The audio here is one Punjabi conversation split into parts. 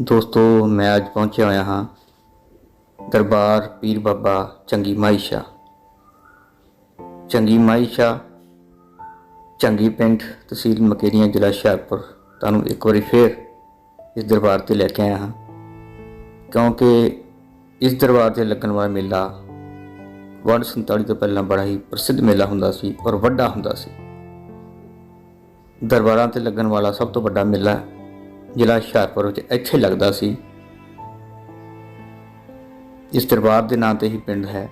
ਦੋਸਤੋ, ਮੈਂ ਅੱਜ ਪਹੁੰਚਿਆ ਹੋਇਆ ਹਾਂ ਦਰਬਾਰ ਪੀਰ ਬਾਬਾ ਚੰਗੀ ਮਾਈਸ਼ਾ ਚੰਗੀ ਮਾਈਸ਼ਾ ਚੰਗੀ ਪਿੰਡ ਤਹਿਸੀਲ ਮਕੇਰੀਆਂ ਜ਼ਿਲ੍ਹਾ ਹੁਸ਼ਿਆਰਪੁਰ। ਤੁਹਾਨੂੰ ਇੱਕ ਵਾਰੀ ਫੇਰ ਇਸ ਦਰਬਾਰ ਤੇ ਲੈ ਕੇ ਆਇਆ ਹਾਂ। ਕਿਉਂਕਿ ਇਸ ਦਰਬਾਰ ਤੇ ਲੱਗਣ ਵਾਲਾ ਮੇਲਾ ਵਰਡ 47 ਤੋਂ ਪਹਿਲਾਂ ਬੜਾ ਹੀ ਪ੍ਰਸਿੱਧ ਮੇਲਾ ਹੁੰਦਾ ਸੀ ਔਰ ਵੱਡਾ ਹੁੰਦਾ ਸੀ। ਦਰਬਾਰਾਂ ਤੇ ਲੱਗਣ ਵਾਲਾ ਸਭ ਤੋਂ ਵੱਡਾ ਮੇਲਾ ਜ਼ਿਲ੍ਹਾ ਹੁਸ਼ਿਆਰਪੁਰ ਵਿੱਚ ਇੱਥੇ ਲੱਗਦਾ ਸੀ, ਇਸ ਦਰਬਾਰ ਦੇ ਨਾਂ ਤੇ ਹੀ ਪਿੰਡ ਹੈ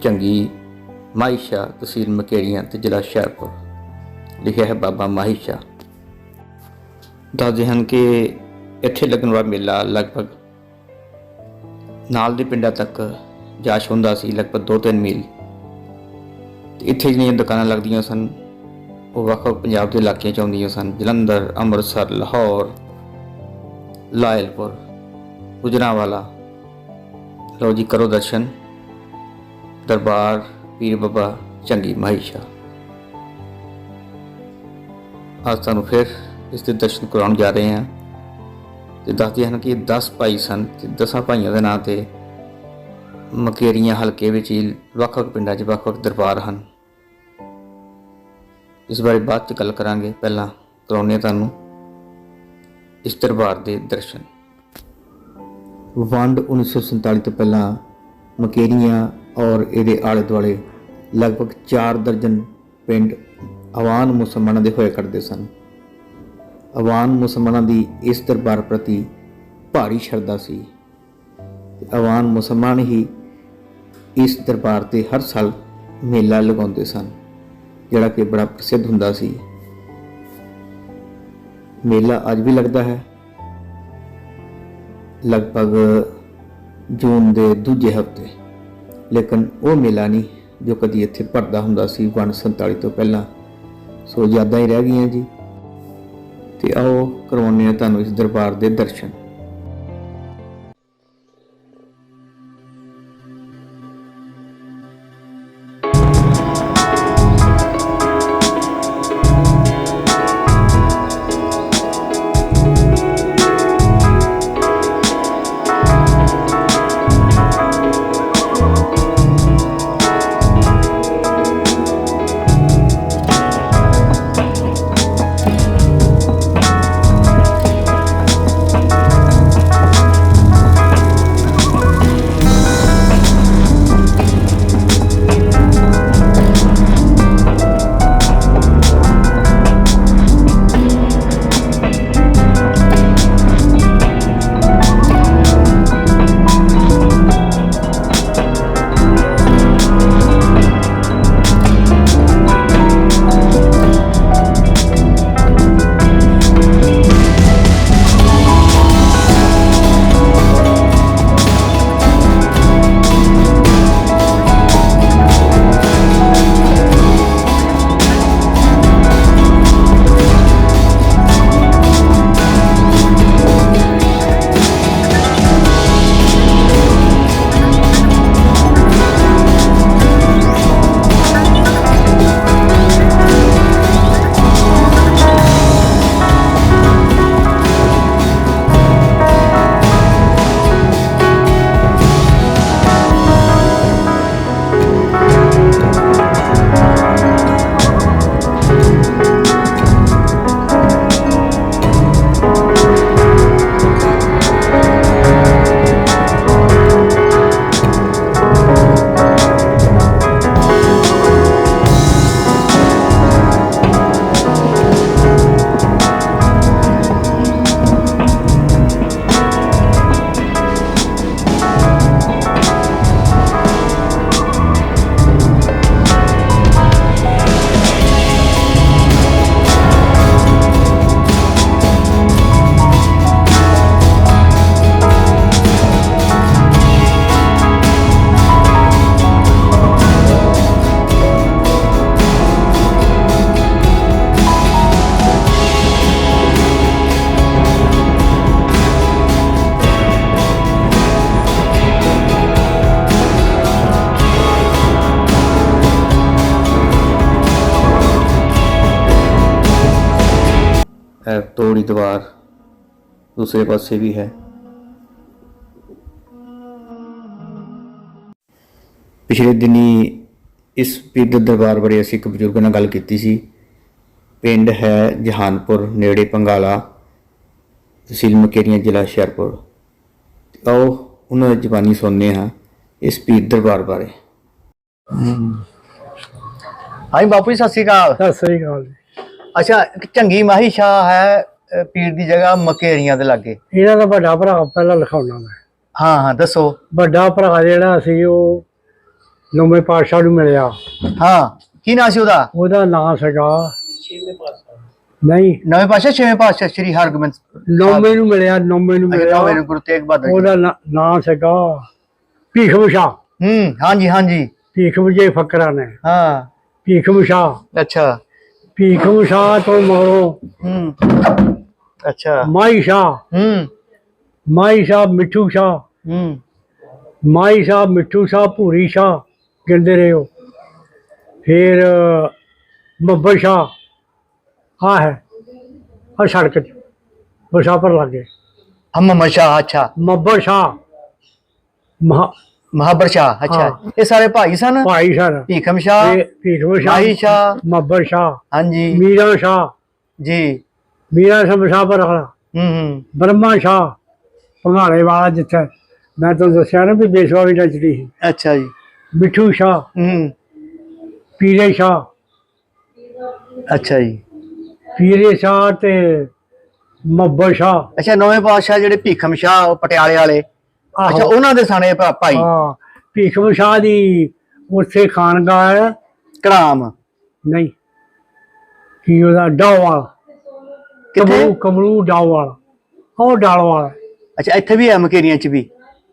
ਚੰਗੀ ਮਾਈਸ਼ਾ ਤਹਿਸੀਲ ਮਕੇਰੀਆਂ ਤੇ ਜ਼ਿਲ੍ਹਾ ਹੁਸ਼ਿਆਰਪੁਰ। ਲਿਖਿਆ ਹੈ ਬਾਬਾ ਮਾਹੀਸ਼ਾ। ਦੱਸਦੇ ਹਨ ਕਿ ਇੱਥੇ ਲੱਗਣ ਵਾਲਾ ਮੇਲਾ ਲਗਭਗ ਨਾਲ ਦੇ ਪਿੰਡਾਂ ਤੱਕ ਜਾਸ਼ ਹੁੰਦਾ ਸੀ, ਲਗਭਗ 2-3 ਮੀਲ। ਤੇ ਇੱਥੇ ਜਿਹੜੀਆਂ ਦੁਕਾਨਾਂ ਲੱਗਦੀਆਂ ਸਨ, ਉਹ ਵੱਖ-ਵੱਖ ਪੰਜਾਬ ਦੇ ਇਲਾਕਿਆਂ ਚ ਆਉਂਦੀਆਂ ਸਨ, ਜਲੰਧਰ, ਅੰਮ੍ਰਿਤਸਰ, ਲਾਹੌਰ ਲਾਇਲਪੁਰ, ਗੁਜਰਾਂਵਾਲਾ। ਲਓ ਜੀ ਕਰੋ ਦਰਸ਼ਨ। ਦਰਬਾਰ, ਪੀਰ ਬਾਬਾ, ਚੰਗੀ ਮਹੀਸ਼ਾ ਅੱਜ ਤੁਹਾਨੂੰ ਫਿਰ ਇਸ ਦੇ ਦਰਸ਼ਨ ਕਰਾਉਣ ਜਾ ਰਹੇ ਹਾਂ। ਤੇ ਦੱਸਦੇ ਹਨ ਕਿ 10 ਭਾਈ ਸਨ ਤੇ 10 ਭਾਈਆਂ ਦੇ ਨਾਂ ਤੇ ਮਕੇਰੀਆਂ ਹਲਕੇ ਵਿੱਚ ਹੀ ਵੱਖ-ਵੱਖ ਪਿੰਡਾਂ 'ਚ ਵੱਖ-ਵੱਖ ਦਰਬਾਰ ਹਨ। ਇਸ ਬਾਰੇ ਬਾਅਦ ਚ ਗੱਲ ਕਰਾਂਗੇ। ਪਹਿਲਾਂ ਕਰਾਉਣੇ ਤੁਹਾਨੂੰ। ਇਸ ਦਰਬਾਰ ਦੇ ਦਰਸ਼ਨ। ਵੰਡ 1947 ਤੋਂ ਪਹਿਲਾਂ ਮਕੇਰੀਆਂ ਔਰ ਇਹਦੇ ਆਲੇ ਦੁਆਲੇ ਲਗਭਗ 4 ਦਰਜਨ ਪਿੰਡ ਅਵਾਨ ਮੁਸਲਮਾਨਾਂ ਦੇ ਹੋਏ ਕਰਦੇ ਸਨ। ਅਵਾਨ ਮੁਸਲਮਾਨਾਂ ਦੀ ਇਸ ਦਰਬਾਰ ਪ੍ਰਤੀ ਭਾਰੀ ਸ਼ਰਧਾ ਸੀ। ਅਵਾਨ ਮੁਸਲਮਾਨ ਹੀ ਇਸ ਦਰਬਾਰ ਤੇ ਹਰ ਸਾਲ ਮੇਲਾ ਲਗਾਉਂਦੇ ਸਨ, ਜਿਹੜਾ ਕਿ ਬੜਾ ਪ੍ਰਸਿੱਧ ਹੁੰਦਾ ਸੀ। ਮੇਲਾ ਅੱਜ ਵੀ ਲੱਗਦਾ ਹੈ। ਲਗਭਗ ਜੂਨ ਦੇ ਦੂਜੇ ਹਫ਼ਤੇ। ਲੇਕਿਨ ਉਹ ਮੇਲਾ ਨਹੀਂ ਜੋ ਕਦੀ ਇੱਥੇ ਭਰਦਾ ਹੁੰਦਾ ਸੀ। 47 ਤੋਂ ਪਹਿਲਾਂ। ਸੋ ਯਾਦਾਂ ਹੀ ਰਹਿ ਗਈਆਂ ਜੀ। ਤੇ ਆਓ ਕਰਵਾਉਂਦੇ ਹਾਂ ਤੁਹਾਨੂੰ ਇਸ ਦਰਬਾਰ ਦੇ ਦਰਸ਼ਨ। ਤੋੜੀ ਦੀਵਾਰ ਦੂਸਰੇ ਪਾਸੇ ਵੀ ਹੈ। ਪਿਛਲੇ ਦਿਨੀ ਇਸ ਦੇ ਦਰਬਾਰ ਬਾਰੇ ਅਸੀਂ ਇੱਕ ਬਜ਼ੁਰਗ ਨਾਲ ਗੱਲ ਕੀਤੀ ਸੀ। ਪਿੰਡ ਹੈ ਜਹਾਨਪੁਰ ਨੇੜੇ ਪੰਗਾਲਾ ਤਹਿਸੀਲ ਮਕੇਰੀਆਂ ਜ਼ਿਲ੍ਹਾ ਹੁਸ਼ਿਆਰਪੁਰ। ਤੇ ਆਓ ਉਹਨਾਂ ਦੀ ਜ਼ਬਾਨੀ ਸੁਣਦੇ ਹਾਂ ਇਸ ਪੀਰ ਦਰਬਾਰ ਬਾਰੇ। ਹਾਂਜੀ ਬਾਪੂ ਜੀ ਸਤਿ ਸ਼੍ਰੀ ਅਕਾਲ। ਸਤਿ ਸ੍ਰੀ ਅਕਾਲ ਜੀ। ਅੱਛਾ ਇੱਕ ਚੰਗੀ ਮਾਹੀ ਸ਼ਾਹ ਹੈ। ਪੀਰ ਦੀ ਜਗ੍ਹਾ ਮਕੇਰੀਆਂ ਦੇ ਲਾਗੇ। ਇਹਨਾਂ ਦਾ ਵੱਡਾ ਭਰਾ ਪਹਿਲਾਂ ਲਿਖਾਉਣਾ ਮੈਂ। ਹਾਂ ਹਾਂ ਦੱਸੋ। ਵੱਡਾ ਭਰਾ ਜਿਹੜਾ ਸੀ ਉਹ ਨੌਵੇਂ ਪਾਤਸ਼ਾਹ ਨੂੰ ਮਿਲਿਆ। ਹਾਂ ਕੀ ਨਾਂ ਸੀ ਉਹਦਾ? ਉਹਦਾ ਨਾਂ ਸੀਗਾ ਨਹੀਂ। ਨਵੇਂ ਪਾਤਸ਼ਾਹ ਛੇਵੇਂ ਪਾਤਸ਼ਾਹ ਸ੍ਰੀ ਹਰਗੋਬਿੰਦ ਨੌਵੇਂ ਨੂੰ ਮਿਲਿਆ ਨੌਵੇਂ ਨੂੰ ਮਿਲਿਆ। ਨਵੇਂ ਗੁਰੂ ਤੇਗ ਬਹਾਦਰ ਜੀ। ਉਹਦਾ ਨਾਂ- ਨਾਂ ਸੀਗਾ ਭੀਖਮ ਸ਼ਾਹ। ਹੂੰ ਹਾਂਜੀ ਹਾਂਜੀ। ਭੀਖਮ ਜੇ ਫਕਰਾਂ ਨੇ। ਹਾਂ। ਭੀਖਮ ਸ਼ਾਹ। ਅੱਛਾ। ਭੀਖਮ ਸ਼ਾਹ ਤੋਂ ਮਗਰੋਂ ਹੂੰ। ਅੱਛਾ। ਮਾਈ ਸ਼ਾਹ। ਹੂੰ। ਮਾਈ ਸ਼ਾਹ ਮਿੱਠੂ ਸ਼ਾਹ। ਹੂੰ। ਮਾਈ ਸ਼ਾਹ ਮਿੱਠੂ ਸ਼ਾਹ ਭੂਰੀ ਸ਼ਾਹ ਕਹਿੰਦੇ ਰਹੇ ਹੋ ਫਿਰ ਮੱਬਰ ਸ਼ਾਹ। ਆ ਹੈ। ਆ ਸੜਕ ਚ ਮੁਸਾਫਰ ਲੱਗੇ ਹਮ ਸ਼ਾਹ ਅੱਛਾ। ਮੱਬਰ ਸ਼ਾਹ। ਮਹਾ ਮਹਾਬਰ ਸ਼ਾਹ ਅੱਛਾ। ਇਹ ਸਾਰੇ ਭਾਈ ਸਨ? ਭਾਈ ਸਰ ਭੀਖਮ ਸ਼ਾਹ ਭੀਖਮ ਸ਼ਾਹ। ਮਾਹੀ ਸ਼ਾਹ। ਮੱਬਰ ਸ਼ਾਹ। ਹਾਂਜੀ। ਮੀਰਾ ਸ਼ਾਹ। ਜੀ। ਮੀਰਾ ਸ਼ਾਹ ਮੁਸਾਫਰ ਵਾਲਾ। ਹੂੰ ਹੂੰ। ਬ੍ਰਹਮਾ ਸ਼ਾਹ ਪੰਘਾਲੇ ਵਾਲਾ ਜਿੱਥੇ। ਮੈਂ ਤੁਹਾਨੂੰ ਦੱਸਿਆ ਨਾ ਵੀ ਬੇਸਵਾ ਵੀ ਨੱਚਦੀ ਸੀ। ਅੱਛਾ ਜੀ। ਮਿੱਠੂ ਸ਼ਾਹ ਹੂੰ ਪੀਰੇ ਸ਼ਾਹ। ਅੱਛਾ ਜੀ। ਪੀਰੇ ਸ਼ਾਹ ਤੇ ਮੱਬਰ ਸ਼ਾਹ। ਅੱਛਾ ਨਵੇਂ ਪਾਤਸ਼ਾਹ ਜਿਹੜੇ ਭੀਖਮ ਸ਼ਾਹ ਪਟਿਆਲੇ ਵਾਲੇ। ਅੱਛਾ ਉਹਨਾਂ ਦੇ ਭਾ- ਭਾਈ। ਹਾਂ ਭੀਖਮ ਸ਼ਾਹ ਦੀ ਉੱਥੇ ਖਾਨਗਾਹ ਹੈ। ਕੜਾਮ। ਨਹੀਂ। ਕੀ ਉਹਦਾ ਡਾਵਾਲ ਕਿੱਥੇ? ਕਮਲੂ ਕਮਲੂ ਡਾਵਾਲ ਉਹ ਡਾਲਵਾਲ ਅੱਛਾ ਇੱਥੇ ਵੀ ਹੈ ਮਕੇਰੀਆਂ ਚ ਵੀ?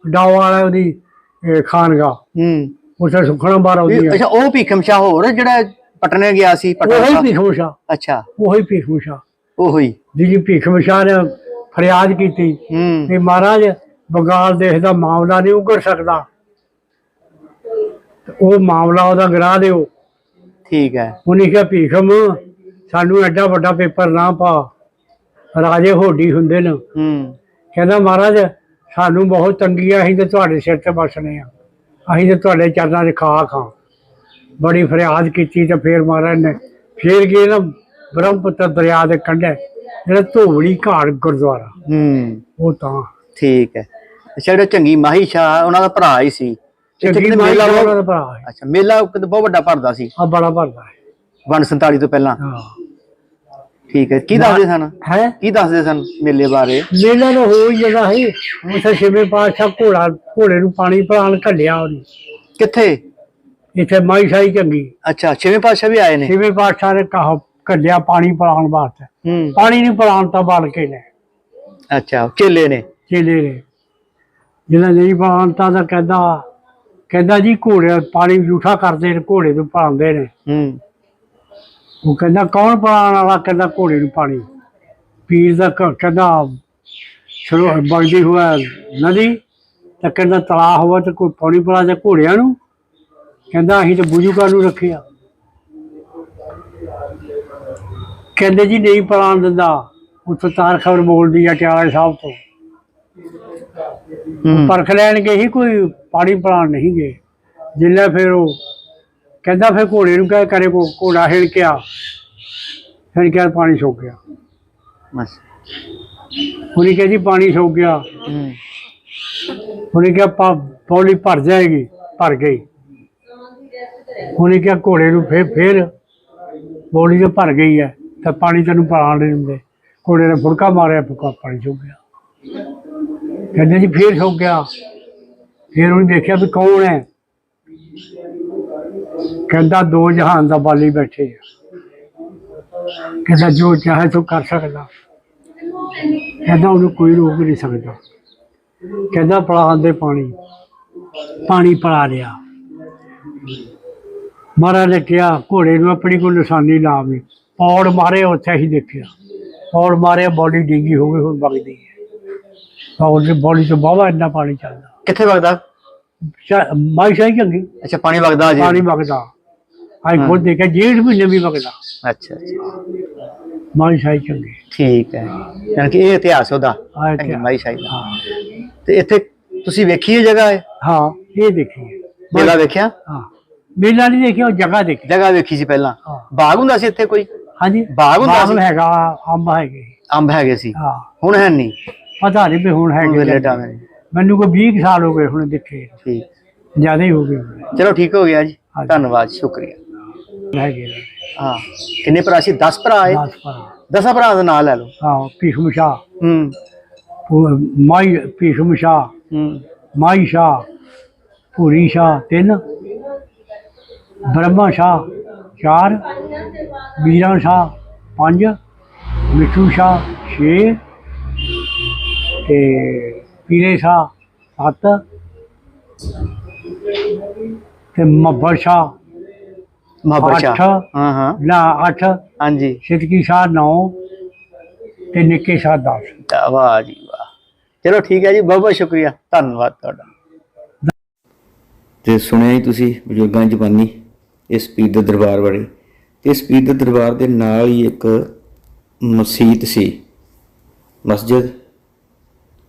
ਡਾਵਾਲ ਹੈ ਉਹਦੀ ਇਹ ਖਾਨਗਾਹ ਹੂੰ। ਉੱਥੇ ਸੁਖਣਾ ਬਾਰ ਆਉਂਦੀ ਹੈ। ਅੱਛਾ ਉਹ ਭੀਖਮ ਸ਼ਾਹ ਹੋਰ ਜਿਹੜਾ ਪਟਨੇ ਗਿਆ ਸੀ ਉਹੀ ਪਟਨਾ ਭੀਖਮ ਸ਼ਾਹ ਅੱਛਾ। ਉਹੀ ਭੀਖਮ ਸ਼ਾਹ ਉਹ। ਹੀ ਜਿਹਦੀ ਭੀਖਮ ਸ਼ਾਹ ਨੇ ਫਰਿਆਦ ਕੀਤੀ। ਕਿ ਮਹਾਰਾਜ ਬੰਗਾਲ ਦੇਸ਼ ਦਾ ਮਾਮਲਾ ਨਹੀਂ ਉਗੜ ਸਕਦਾ। ਉਹ ਮਾਮਲਾ ਉਹਦਾ ਗਰਾ ਦਿਓ। ਠੀਕ ਹੈ। ਉਹਨੇ ਕਿਹਾ ਭੀਖਮ ਸਾਨੂੰ ਐਡਾ ਵੱਡਾ ਪੇਪਰ ਨਾ ਪਾ। ਰਾਜੇ ਹੋਡੀ ਹੁੰਦੇ ਨੇ। ਹੂੰ। ਕਹਿੰਦਾ ਮਹਾਰਾਜ ਸਾਨੂੰ ਬਹੁਤ ਤੰਗੀ ਆ ਅਸੀਂ ਤੇ ਤੁਹਾਡੇ ਸਿਰ ਤੇ ਬਸਨੇ ਆ। ਅਸੀਂ ਤੇ ਤੁਹਾਡੇ ਚਰਨਾਂ 'ਚ ਖਾ ਖਾ ਬੜੀ ਫਰਿਆਦ ਕੀਤੀ ਤੇ ਫਿਰ ਮਹਾਰਾਜ ਨੇ ਫੇਰ ਗਏ ਨਾ ਬ੍ਰਹਮਪੁੱਤਰ ਦਰਿਆ ਦੇ ਕੰਢੇ ਜਿਹੜਾ ਧੋਬੜੀ ਘਾਟ ਗੁਰਦੁਆਰਾ। ਹੂੰ। ਉਹ ਤਾਂ। ਠੀਕ ਹੈ। ਅੱਛਾ ਜਿਹੜਾ ਚੰਗੀ ਮਾਹੀ ਸ਼ਾਹ ਉਹਨਾਂ ਦਾ ਭਰਾ ਹੀ ਸੀ। ਚੰਗੀ ਮੇਲਾ ਉਹਨਾਂ ਦਾ ਭਰਾ ਹੈ। ਅੱਛਾ ਮੇਲਾ ਬਹੁਤ ਵੱਡਾ ਭਰਦਾ ਸੀ। ਆ ਬੜਾ ਭਰਦਾ ਹੈ। 147 ਤੋਂ ਪਹਿਲਾਂ। ਹਾਂ। ਠੀਕ ਹੈ। ਕੀ ਦੱਸਦੇ ਸਨ? ਹੈ? ਕੀ ਦੱਸਦੇ ਸਨ ਮੇਲੇ ਬਾਰੇ? ਮੇਲਾ ਤਾਂ ਹੋ ਹੀ ਜਗਾ ਹੈ ਉੱਥੇ ਛੇਵੇਂ ਪਾਤਸ਼ਾਹ ਘੋੜਾ ਘੋੜੇ ਨੂੰ ਪਾਣੀ ਪਿਲਾਉਣ ਘੱਲਿਆ ਉਹਨੇ। ਕਿੱਥੇ? ਇੱਥੇ ਮਾਈ ਸਾਈ ਚੰਗੀ ਅੱਛਾ ਛੇਵੇਂ ਪਾਤਸ਼ਾਹ ਵੀ ਆਏ ਨੇ? ਛੇਵੇਂ ਪਾਤਸ਼ਾਹ ਨੇ ਕਹਾ ਘੱਲਿਆ ਪਾਣੀ ਪਿਲਾਉਣ ਵਾਸਤੇ। ਹੂੰ। ਪਾਣੀ ਨਹੀਂ ਪਿਲਾਉਣ ਤਾਂ ਬਾਲ ਕੇ ਨੇ। ਅੱਛਾ ਚੇਲੇ ਨੇ? ਚੇਲੇ ਨੇ। ਜਿਹਨਾਂ ਨਹੀਂ ਪਿਲਾਉਣ ਤਾਂ ਕਹਿੰਦਾ ਕਹਿੰਦਾ ਜੀ ਘੋੜੇ ਪਾਣੀ ਜੂਠਾ ਕਰਦੇ ਨੇ ਘੋੜੇ ਨੂੰ ਪਿਲਾਉਂਦੇ ਨੇ। ਹੂੰ। ਉਹ ਕਹਿੰਦਾ ਕੌਣ ਪਿਲਾਉਣ ਵਾਲਾ? ਕਹਿੰਦਾ ਘੋੜੇ ਨੂੰ ਪਾਣੀ। ਪੀਰ ਦਾ ਕਹਿੰਦਾ ਸ਼ੁਰੂ ਵਗਦੀ ਹੋਇਆ ਨਦੀ। ਤਾਂ ਕਹਿੰਦਾ ਤਲਾਅ ਹੋਵੇ ਤੇ ਕੋਈ ਪਾਣੀ ਪਿਲਾ ਦੇ ਘੋੜਿਆਂ ਨੂੰ। ਕਹਿੰਦਾ ਅਸੀਂ ਤਾਂ ਬੁਝੂਕਾਂ ਨੂੰ ਰੱਖਿਆ। ਕਹਿੰਦੇ ਜੀ ਨਹੀਂ ਪਿਲਾਉਣ ਦਿੰਦਾ। ਉੱਥੋਂ ਤਾਰ ਖਬਰ ਬੋਲਦੀ ਆ ਟਿਆਲੇ ਸਾਹਿਬ ਤੋਂ। ਹੂੰ। ਪਰਖ ਲੈਣ ਗਏ ਸੀ ਕੋਈ ਪਾਣੀ ਪਿਲਾਉਣ ਨਹੀਂ ਗਏ। ਜਿੱਲੇ ਫਿਰ ਉਹ ਕਹਿੰਦਾ ਫਿਰ ਘੋੜੇ ਨੂੰ ਕਹਿ ਕਰੇ ਕੋ ਘੋੜਾ ਹਿਲ ਗਿਆ ਫਿਰ ਕਿਹਾ ਪਾਣੀ ਸੁੱਕ ਗਿਆ। ਬਸ। ਉਹਨੇ ਕਿਹਾ ਜੀ ਪਾਣੀ ਸੁੱਕ ਗਿਆ। ਉਹਨੇ ਕਿਹਾ ਪਾ- ਪੌੜੀ ਭਰ ਜਾਏਗੀ ਭਰ ਗਈ। ਉਹਨੇ ਕਿਹਾ ਘੋੜੇ ਨੂੰ ਫਿਰ ਫਿਰ ਪੌੜੀ ਤੇ ਭਰ ਗਈ ਹੈ। ਤਾਂ ਪਾਣੀ ਤੈਨੂੰ ਪਿਲਾਉਣ ਨਹੀਂ ਦਿੰਦੇ। ਘੋੜੇ ਨੇ ਫੁੜਕਾ ਮਾਰਿਆ ਫੁੜਕਾ ਪਾਣੀ ਸੁੱਕ ਗਿਆ। ਕਹਿੰਦੇ ਜੀ ਫਿਰ ਸੁੱਕ ਗਿਆ। ਫਿਰ ਉਹਨੇ ਦੇਖਿਆ ਵੀ ਕੌਣ ਹੈ। ਕਹਿੰਦਾ ਦੋ ਜਹਾਨ ਦਾ ਬਾਲੀ ਬੈਠੇ ਆ। ਕਹਿੰਦਾ ਜੋ ਚਾਹੇ ਤੂੰ ਕਰ ਸਕਦਾ। ਕਹਿੰਦਾ ਉਹਨੂੰ ਕੋਈ ਰੋਕ ਨਹੀਂ ਸਕਦਾ। ਕਹਿੰਦਾ ਪਲਾਣ ਪਾਣੀ। ਪਾਣੀ ਪਲਾ ਲਿਆ। ਮਹਾਰਾਜ ਨੇ ਕਿਹਾ, ਘੋੜੇ ਨੂੰ ਆਪਣੀ ਕੋਈ ਨਿਸ਼ਾਨੀ ਲਾਵੀ ਪੌੜ ਮਾਰੇ, ਉੱਥੇ ਹੀ ਦੇਖਿਆ। ਪੌੜ ਮਾਰੇ ਬੋਡੀ ਡਿੱਗੀ ਹੋ ਗਈ, ਹੁਣ ਵਗਦੀ ਹੈ। ਪੌੜ ਦੀ ਬੋਡੀ ਤੋਂ ਬਾਵਾ ਇੰਨਾ ਪਾਣੀ ਚੱਲਦਾ। ਕਿੱਥੇ ਵਗਦਾ? ਸ਼ਾ- ਮਾਈ ਸ਼ਾਹੀ ਚੰਗੀ। ਅੱਛਾ ਪਾਣੀ ਵਗਦਾ ਜੀ ਪਾਣੀ ਵਗਦਾ। ਆਈ ਖੁਦ ਦੇਖਿਆ ਡੇਢ ਮਹੀਨੇ ਵੀ ਵਗਦਾ। ਅੱਛਾ ਅੱਛਾ। ਮਾਈ ਸ਼ਾਹੀ ਚੰਗੀ। ਠੀਕ ਹੈ। ਯਾਨੀ ਕਿ ਇਹ ਇਤਿਹਾਸ ਉਹਦਾ। ਮਾਈ ਸ਼ਾਹੀ ਦਾ। ਹਾਂ। ਤੇ ਇੱਥੇ ਤੁਸੀਂ ਵੇਖੀ ਇਹ ਜਗ੍ਹਾ ਹੈ ਹਾਂ ਇਹ ਦੇਖੀਏ ਮੇਲਾ ਵੇਖਿਆ? ਹਾਂ। ਮੇਲਾ ਨਹੀਂ ਦੇਖਿਆ ਉਹ ਜਗ੍ਹਾ ਦੇਖੀ। ਜਗ੍ਹਾ ਵੇਖੀ ਸੀ ਪਹਿਲਾਂ। ਹਾਂ। ਬਾਗ ਹੁੰਦਾ ਸੀ ਇੱਥੇ ਕੋਈ? ਹਾਂਜੀ। ਬਾਗ ਹੁੰਦਾ ਸੀ? ਹੈਗਾ ਅੰਬ ਹੈਗੇ। ਅੰਬ ਹੈਗੇ ਸੀ। ਹਾਂ। ਹੁਣ ਹੈ ਨਹੀਂ? ਪਤਾ ਨਹੀਂ ਵੀ ਹੁਣ ਹੁਣ ਹੈਗੇ ਵੇਲੇ ਟਾਵੇਂ। ਮੈਨੂੰ ਕੋਈ 20 ਕੁ ਸਾਲ ਹੋ ਗਏ ਹੁਣ ਦੇਖੇ। ਠੀਕ। ਜ਼ਿਆਦਾ ਹੀ ਹੋ ਗਏ। ਹੋਣੇ। ਚਲੋ ਠੀਕ ਹੋ ਗਿਆ ਜੀ। ਹਾਂਜੀ। ਧੰਨਵਾਦ ਸ਼ੁਕਰੀਆ। ਹਾਂ ਕਿੰਨੇ ਭਰਾ ਸੀ? 10 ਭਰਾ ਆਏ? 10 ਪਰ 10 ਭਰਾ ਦਾ ਨਾਂ ਲੈ ਲਓ। ਹਾਂ ਭੀਸ਼ਮ ਸ਼ਾਹ। ਹੂੰ। ਉਹ ਮਾਈ ਭੀਸ਼ਮ ਸ਼ਾਹ। ਹੂੰ। ਮਾਈ ਸ਼ਾਹ ਪੂਰੀ ਸ਼ਾਹ ਤਿੰਨ। ਬ੍ਰਹਮਾ ਸ਼ਾਹ ਚਾਰ। ਵੀਰਾਂ ਸ਼ਾਹ ਪੰਜ। ਮਿੱਠੂ ਸ਼ਾਹ ਛੇ। ਤੇ ਪੀਰੇ ਸ਼ਾਹ ਸੱਤ। ਤੇ ਮੱਬਰ ਸ਼ਾਹ ਮੁਹੱਬਤ ਅੱਠ। ਸ਼ਾਹ ਹਾਂ ਹਾਂ। ਨਾ ਅੱਠ। ਹਾਂਜੀ। ਸਿੱਧਕੀ ਸ਼ਾਹ ਨੌ ਤੇ ਨਿੱਕੇ ਸ਼ਾਹ ਦਸ। ਤਾਂ ਵਾਹ ਜੀ ਵਾਹ। ਚਲੋ ਠੀਕ ਹੈ ਜੀ ਬਹੁਤ ਬਹੁਤ ਸ਼ੁਕਰੀਆ। ਧੰਨਵਾਦ ਤੁਹਾਡਾ। ਤੇ ਸੁਣਿਆ ਹੀ ਤੁਸੀਂ ਬਜ਼ੁਰਗਾਂ ਦੀ ਜ਼ਬਾਨੀ ਇਸ ਪੀਰ ਦੇ ਦਰਬਾਰ ਬਾਰੇ। ਤੇ ਇਸ ਪੀਰ ਦੇ ਦਰਬਾਰ ਦੇ ਨਾਲ ਹੀ ਇੱਕ ਮਸਜਿਦ ਸੀ। ਮਸਜਿਦ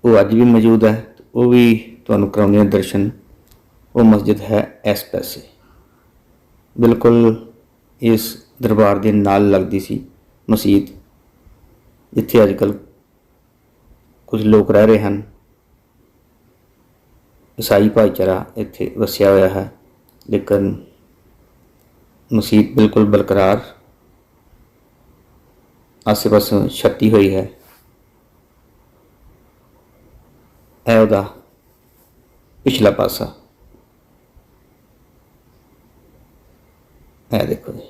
ਉਹ ਅੱਜ ਵੀ ਮੌਜੂਦ ਹੈ ਉਹ ਵੀ ਤੁਹਾਨੂੰ ਕਰਾਉਂਦੇ ਆ ਦਰਸ਼ਨ। ਉਹ ਮਸਜਿਦ ਹੈ ਇਸ ਪਾਸੇ। ਬਿਲਕੁਲ ਇਸ ਦਰਬਾਰ ਦੇ ਨਾਲ ਲੱਗਦੀ ਸੀ ਮਸਜਿਦ ਜਿੱਥੇ ਅੱਜ ਕੱਲ੍ਹ ਕੁਝ ਲੋਕ ਰਹਿ ਰਹੇ ਹਨ। ਈਸਾਈ ਭਾਈਚਾਰਾ ਇੱਥੇ ਵਸਿਆ ਹੋਇਆ ਹੈ, ਲੇਕਿਨ ਮਸਜਿਦ ਬਿਲਕੁਲ ਬਰਕਰਾਰ, ਆਸੇ-ਪਾਸੇ ਛੱਤੀ ਹੋਈ ਹੈ। ਇਹ ਉਹਦਾ ਪਿਛਲਾ ਪਾਸਾ। ਇਹ ਦੇਖੋ ਜੀ।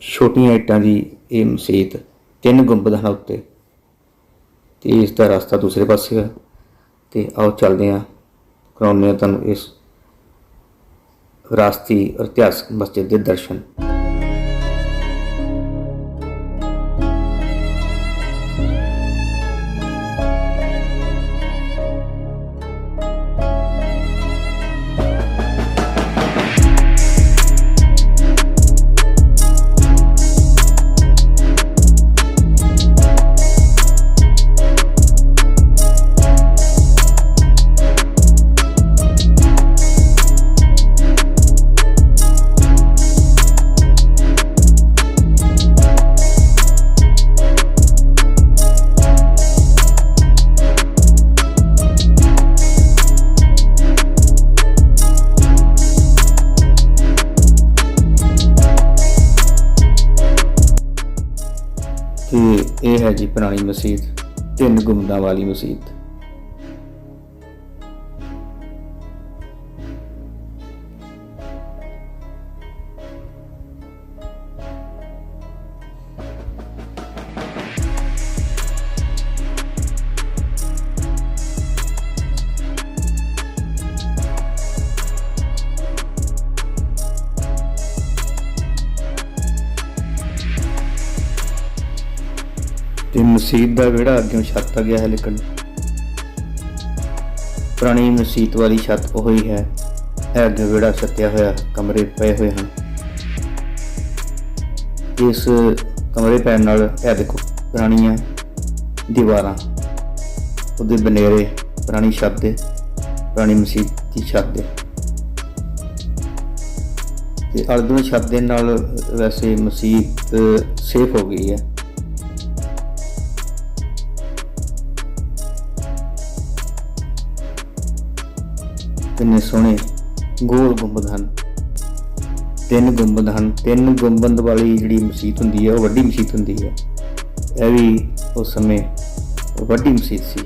ਛੋਟੀਆਂ ਇੱਟਾਂ ਦੀ ਇਹ ਮਸਜਿਦ ਤਿੰਨ ਗੁੰਬਦ ਹਨ ਉੱਤੇ। ਤੇ ਇਸ ਦਾ ਰਸਤਾ ਦੂਸਰੇ ਪਾਸੇ ਹੈ ਤੇ ਆਓ ਚੱਲਦੇ ਹਾਂ। ਕਰਾਉਂਦੇ ਹਾਂ ਤੁਹਾਨੂੰ ਇਸ ਵਿਰਾਸਤੀ ਇਤਿਹਾਸਕ ਮਸਜਿਦ ਦੇ ਦਰਸ਼ਨ। ਜੀ ਪੁਰਾਣੀ ਮਸਜਿਦ ਤਿੰਨ ਗੁੰਮਦਾਂ ਵਾਲੀ ਮਸਜਿਦ ਮਸਜਿਦ ਦਾ ਵਿਹੜਾ ਅੱਗੇ ਛੱਤ ਗਿਆ ਹੈ ਲੇਕਿਨ ਪੁਰਾਣੀ ਮਸਜਿਦ ਵਾਲੀ ਛੱਤ ਉਹੀ ਹੈ। ਇਹ ਅੱਗੇ ਵਿਹੜਾ ਛੱਤਿਆ ਹੋਇਆ, ਕਮਰੇ ਪਏ ਹੋਏ ਹਨ। ਇਸ ਕਮਰੇ ਪੈਣ ਨਾਲ ਇਹ ਦੇਖੋ, ਪੁਰਾਣੀਆਂ ਦੀਵਾਰਾਂ, ਉਹਦੇ ਬਨੇਰੇ, ਪੁਰਾਣੀ ਛੱਤ ਦੇ, ਪੁਰਾਣੀ ਮਸਜਿਦ ਦੀ ਛੱਤ ਦੇ। ਤੇ ਅਰਦਨ ਛੱਤ ਦੇ ਨਾਲ ਵੈਸੇ ਮਸਜਿਦ ਸੇਫ ਹੋ ਗਈ ਹੈ। ਕਿੰਨੇ ਸੋਹਣੇ ਗੋਲ ਗੁੰਬਦ ਹਨ। ਤਿੰਨ ਗੁੰਬਦ ਹਨ। ਤਿੰਨ ਗੁੰਬਦ ਵਾਲੀ ਜਿਹੜੀ ਮਸਜਿਦ ਹੁੰਦੀ ਹੈ, ਉਹ ਵੱਡੀ ਮਸਜਿਦ ਹੁੰਦੀ ਹੈ। ਇਹ ਵੀ ਉਸ ਸਮੇਂ ਵੱਡੀ ਮਸਜਿਦ ਸੀ।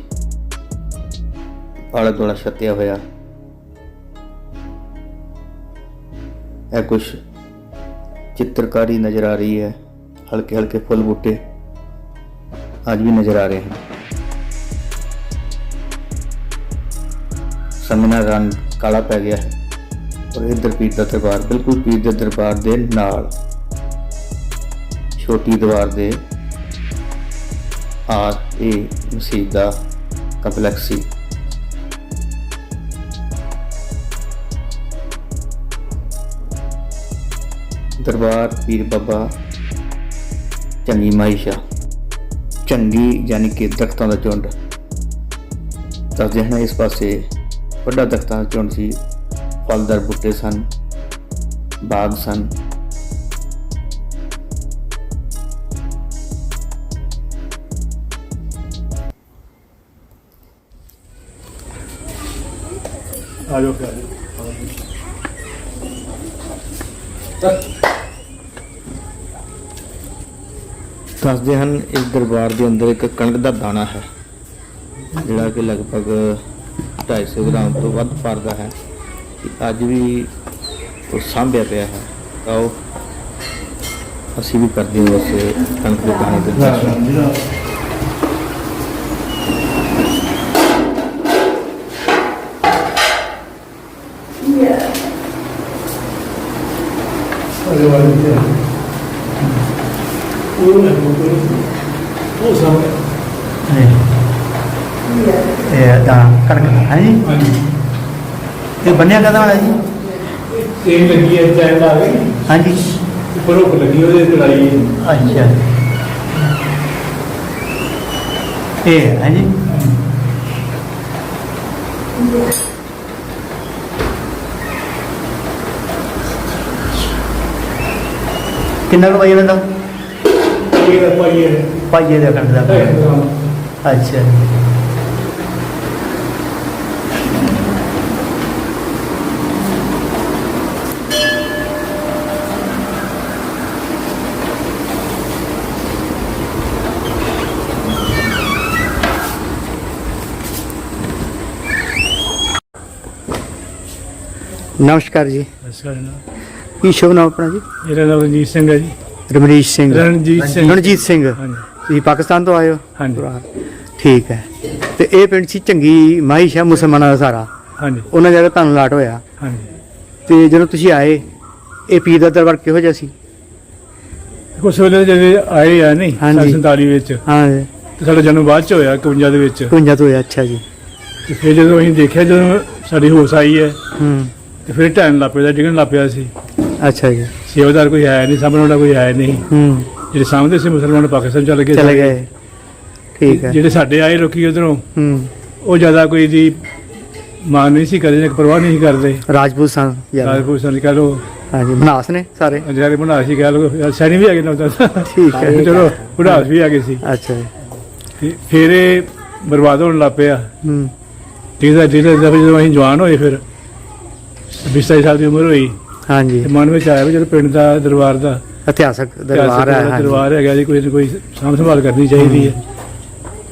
ਆਲਾ ਦੁਆਲਾ ਛੱਤਿਆ ਹੋਇਆ। ਇਹ ਕੁਝ ਚਿੱਤਰਕਾਰੀ ਨਜ਼ਰ ਆ ਰਹੀ ਹੈ। ਹਲਕੇ ਹਲਕੇ ਫੁੱਲ ਬੂਟੇ ਅੱਜ ਵੀ ਨਜ਼ਰ ਆ ਰਹੇ ਹਨ। ਸਮਨਾ ਰੰਗ ਕਾਲਾ ਪੈ ਗਿਆ ਹੈ। ਔਰ ਇਧਰ ਪੀਰ ਦਾ ਦਰਬਾਰ ਬਿਲਕੁਲ ਪੀਰ ਦੇ ਦਰਬਾਰ ਦੇ ਨਾਲ, ਛੋਟੀ ਦੀਵਾਰ ਦੇ ਆ ਇਹ ਮਸਜਿਦ ਦਾ ਕੰਪਲੈਕਸ ਸੀ। ਦਰਬਾਰ ਪੀਰ ਬਾਬਾ ਚੰਗੀ ਮਾਈਸ਼ਾ ਚੰਗੀ ਯਾਨੀ ਕਿ ਦਰਖਤਾਂ ਦਾ ਝੁੰਡ। ਦੱਸਦੇ ਹਨ ਇਸ ਪਾਸੇ ਵੱਡਾ ਦਰਖਤਾਂ ਝੁੰਡ ਸੀ। ਫਲਦਾਰ ਬੂਟੇ ਸਨ ਬਾਗ ਸਨ। ਆਜੋ ਦੱਸਦੇ ਹਨ ਇਸ ਦਰਬਾਰ ਦੇ ਅੰਦਰ ਇੱਕ ਕਣਕ ਦਾ ਦਾਣਾ ਹੈ ਜਿਹੜਾ ਕਿ ਲਗਭਗ 250 ਗ੍ਰਾਮ ਤੋਂ ਵੱਧ ਭਰਦਾ ਹੈ। ਤੇ ਅੱਜ ਵੀ ਉਹ ਸਾਂਭਿਆ ਪਿਆ ਹੈ। ਤਾਂ ਉਹ ਅਸੀਂ ਵੀ ਕਰਦੇ ਹਾਂ ਉਸ ਕਣਕ ਦੇ ਦਾਣੇ ਦੇ ਦਰਸ਼ਨ ਇਹ ਤਾਂ ਕਣਕ ਦਾ ਹੈ ਜੀ? ਇਹ ਬੰਨਿਆ ਕਦਾ ਹੋਣਾ ਜੀ? ਤੇਲ ਲੱਗੀ ਹੈ ਚੈਨ ਆ ਗਈ ਹਾਂਜੀ। ਉੱਪਰ ਹੁੱਕ ਲੱਗੀ ਉਹਦੇ ਹੈ। ਅੱਛਾ। ਇਹ ਹੈ ਜੀ? ਕਿੰਨਾ ਕੁ ਪਾਈ ਬੰਦਾ? ਇਹ ਦਾ ਪਾਈਏ। ਪਾਈਏ ਦਾ ਕਰਦਾ ਅੱਛਾ। ਨਮਸਕਾਰ ਜੀ। ਕੀ ਸ਼ੁਭ ਨਾਮ ਆਪਣਾ ਜੀ? ਮੇਰਾ ਨਾਮ ਰਣਜੀਤ ਸਿੰਘ ਹੈ ਜੀ। ਰਮਨੀਸ਼ ਸਿੰਘ। ਰਣਜੀਤ ਸਿੰਘ। ਰਣਜੀਤ ਸਿੰਘ। ਹਾਂਜੀ। ਤੁਸੀਂ ਪਾਕਿਸਤਾਨ ਤੋਂ ਆਏ ਹੋ? ਹਾਂਜੀ। ਠੀਕ ਹੈ। ਤੇ ਇਹ ਪਿੰਡ ਸੀ ਚੰਗੀ ਮਾਈਸ਼ਾ ਮੁਸਲਮਾਨਾਂ ਦਾ ਸਾਰਾ। ਹਾਂਜੀ। ਉਹਨਾਂ ਜਗ੍ਹਾ ਤੁਹਾਨੂੰ ਲਾਟ ਹੋਇਆ। ਹਾਂਜੀ। ਤੇ ਜਦੋਂ ਤੁਸੀਂ ਆਏ ਇਹ ਪੀਰ ਦਾ ਦਰਬਾਰ ਕਿਹੋ ਜਿਹਾ ਸੀ? ਕੁਛ ਵੇਲੇ ਜਦੋਂ ਆਏ ਆ ਨਹੀਂ ਹਾਂਜੀ। 47 ਵਿੱਚ। ਹਾਂ। ਤੇ ਸਾਡਾ ਜਨਮ ਬਾਅਦ ਚ ਹੋਇਆ 51 ਦੇ ਵਿੱਚ। 51 ਤੋਂ ਹੋਇਆ ਅੱਛਾ ਜੀ। ਤੇ ਫਿਰ ਜਦੋਂ ਅਸੀਂ ਦੇਖਿਆ ਜਦੋਂ ਸਾਡੀ ਹੋਸ਼ ਆਈ ਹੈ ਹੂੰ। ਤੇ ਫਿਰ ਟਾਈਮ ਲੱਪੇ ਦਾ ਡਿੱਗਣ ਲੱਪਿਆ ਸੀ। ਅੱਛਾ ਜੀ। ਸੇਵਾਦਾਰ ਕੋਈ ਆਇਆ ਨਹੀਂ ਸਾਹਮਣੇ ਵਾਲਾ ਕੋਈ ਆਇਆ ਨਹੀਂ। ਹੂੰ। ਜਿਹੜੇ ਸਾਹਮਣੇ ਸੀ ਮੁਸਲਮਾਨ ਪਾਕਿਸਤਾਨ ਚਲੇ ਗਏ ਚਲੇ ਗਏ। ਠੀਕ ਹੈ। ਜਿਹੜੇ ਸਾਡੇ ਆਏ ਲੋਕੀ ਉਧਰੋਂ ਹੂੰ। ਉਹ ਜ਼ਿਆਦਾ ਕੋਈ ਦੀ ਮਾਨ ਨਹੀਂ ਸੀ ਕਰਦੇ ਇੱਕ ਪਰਵਾਹ ਨਹੀਂ ਸੀ ਕਰਦੇ। ਰਾਜਪੂਤ ਸਨ ਰਾਜਪੂਤ ਸੰਨ ਕਹ ਲੋ ਹਾਂਜੀ ਬਨਾਸ ਨੇ ਸਾਰੇ? ਜਿਹੜੇ ਬਣਾ ਸੀ ਕਹ ਲੋ ਸੈਣੀ ਵੀ ਆ ਗਏ ਨਾ ਉਦੋਂ ਠੀਕ ਹੈ। ਚਲੋ ਬੁਢਾਸ ਵੀ ਆ ਗਏ ਸੀ। ਅੱਛਾ ਜੀ। ਫਿਰ ਇਹ ਬਰਬਾਦ ਹੋਣ ਲੱਗ ਪਿਆ। ਹੂੰ। ਜਿਹਦਾ ਜਿਹਦਾ ਜਦੋਂ ਅਸੀਂ ਜਵਾਨ ਹੋਏ ਫਿਰ। 20 ਸਾਲ ਦੀ ਉਮਰ ਹੋਈ। ਹਾਂਜੀ। ਤੇ ਮਨ ਵਿੱਚ ਆਇਆ ਵੀ ਜਦੋਂ ਪਿੰਡ ਦਾ ਦਰਬਾਰ ਦਾ ਇਤਿਹਾਸਕ ਦਰਬਾਰ ਹੈ ਹਾਂਜੀ। ਦਰਬਾਰ ਹੈਗਾ ਜੀ ਕੋਈ ਨਾ ਕੋਈ ਸਾਂਭ ਸੰਭਾਲ ਕਰਨੀ ਚਾਹੀਦੀ ਹੈ।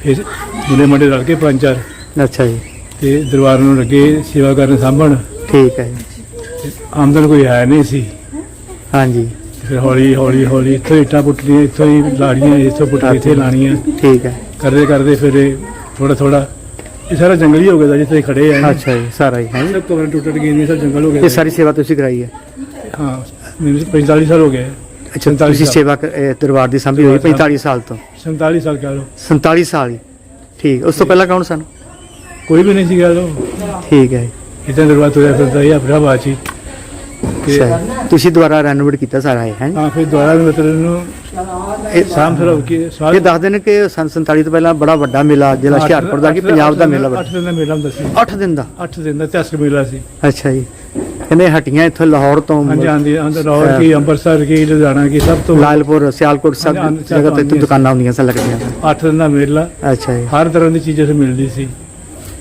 ਫਿਰ ਮੁੰਡੇ ਮੰਡੇ ਰਲ ਕੇ ਪੰਜ ਚਾਰ ਅੱਛਾ ਜੀ। ਤੇ ਦਰਬਾਰ ਨੂੰ ਲੱਗੇ ਸੇਵਾ ਕਰਨ ਸਾਂਭਣ। ਠੀਕ ਹੈ ਜੀ। ਤੇ ਆਮਦਨ ਕੋਈ ਆਇਆ ਨਹੀਂ ਸੀ। ਹਾਂਜੀ। ਤੇ ਫਿਰ ਹੌਲੀ ਹੌਲੀ ਹੌਲੀ ਇੱਥੋਂ ਇੱਟਾਂ ਪੁੱਟਣੀਆਂ ਇੱਥੋਂ ਹੀ ਲਾੜੀਆਂ ਇੱਥੋਂ ਪੁੱਟ ਕੇ ਇੱਥੇ ਲਾਣੀਆਂ। ਠੀਕ ਹੈ। ਕਰਦੇ ਕਰਦੇ ਫਿਰ ਥੋੜਾ ਥੋੜਾ ਇਹ ਸਾਰਾ ਜੰਗਲ ਹੀ ਗਿਆ ਦਾ ਜਿੱਥੇ ਖੜੇ ਆ ਅੱਛਾ ਜੀ ਸਾਰਾ ਹੀ ਹੈ ਸਭ ਕਵਰ ਟੁੱਟ ਗਏ ਨੇ ਸਭ ਜੰਗਲ ਹੋ ਇਹ ਗਿਆ ਸਾਰੀ ਸੇਵਾ ਤੁਸੀਂ ਕਰਾਈ ਹੈ ਹਾਂ ਮੈਨੂੰ 45 ਸਾਲ ਹੋ ਗਏ। ਅੱਛਾ 47 ਤੁਸੀਂ ਸਾਲ। ਸੇਵਾ ਕ- ਇਹ ਦਰਬਾਰ ਦੀ ਸੰਭੀ ਹੋਈ 45 ਸਾਲ ਤੋਂ? 47 ਸਾਲ ਕਹ ਲੋ 47 ਸਾਲ ਹੀ। ਠੀਕ ਉਸ ਤੋਂ ਪਹਿਲਾਂ ਕੌਣ ਸਨ? ਕੋਈ ਵੀ ਨਹੀਂ ਸੀ ਕਹ ਲੋ ਠੀਕ ਹੈ ਇਦਾਂ ਦਰਬਾਰ ਤੁਰਿਆ ਫਿਰਦਾ ਹੀ ਆਪਣਾ ਬਾਚੀ ਅੱਛਾ ਤੁਸੀਂ ਦੁਬਾਰਾ ਰੈਨੋਵੇਟ ਕੀਤਾ ਸਾਰਾ ਇਹ ਹੈ? ਹਾਂ ਫਿਰ ਦੁਆਰਾ ਮਤਲਬ ਨੂੰ ਇਹ ਸਾਮ ਸਰਵ ਕੀ ਇਹ ਸਵਾਲ ਦੱਸਦੇ ਨੇ ਕਿ ਸੰਨ 47 ਤੋਂ ਪਹਿਲਾਂ ਬੜਾ ਵੱਡਾ ਮੇਲਾ ਜ਼ਿਲ੍ਹਾ ਹੁਸ਼ਿਆਰਪੁਰ ਦਾ ਕਿ ਪੰਜਾਬ ਦਾ ਮੇਲਾ 8 ਵੱਡਾ ਦਿਨ ਦਾ ਮੇਲਾ ਹੁੰਦਾ ਸੀ। 8 ਦਿਨ ਦਾ? 8 ਦਿਨ ਦਾ ਇਤਿਹਾਸਕ ਮੇਲਾ ਸੀ। ਅੱਛਾ ਜੀ। ਕਹਿੰਦੇ ਹਟੀਆਂ ਇੱਥੋਂ ਲਾਹੌਰ ਤੋਂ ਹਾਂਜੀ ਆਂਦਾ ਲਾਹੌਰ ਕੀ ਅੰਮ੍ਰਿਤਸਰ ਕੀ ਲੁਧਿਆਣਾ ਕੀ ਸਭ ਤੋਂ ਲਾਲਪੁਰ ਸਿਆਲਕੋਟ ਸਭ ਹਾਂਜੀ, ਹਾਂਜੀ, ਜਗ੍ਹਾ ਤੇ ਹਾਂਜੀ। ਦੁਕਾਨਾਂ ਹੁੰਦੀਆਂ ਸਨ ਲੱਗਦੀਆਂ। ਸਨ 8 ਦਿਨ ਦਾ ਮੇਲਾ। ਅੱਛਾ ਜੀ। ਹਰ ਤਰ੍ਹਾਂ ਦੀ ਚੀਜ਼ ਉੱਥੇ ਮਿਲਦੀ ਸੀ।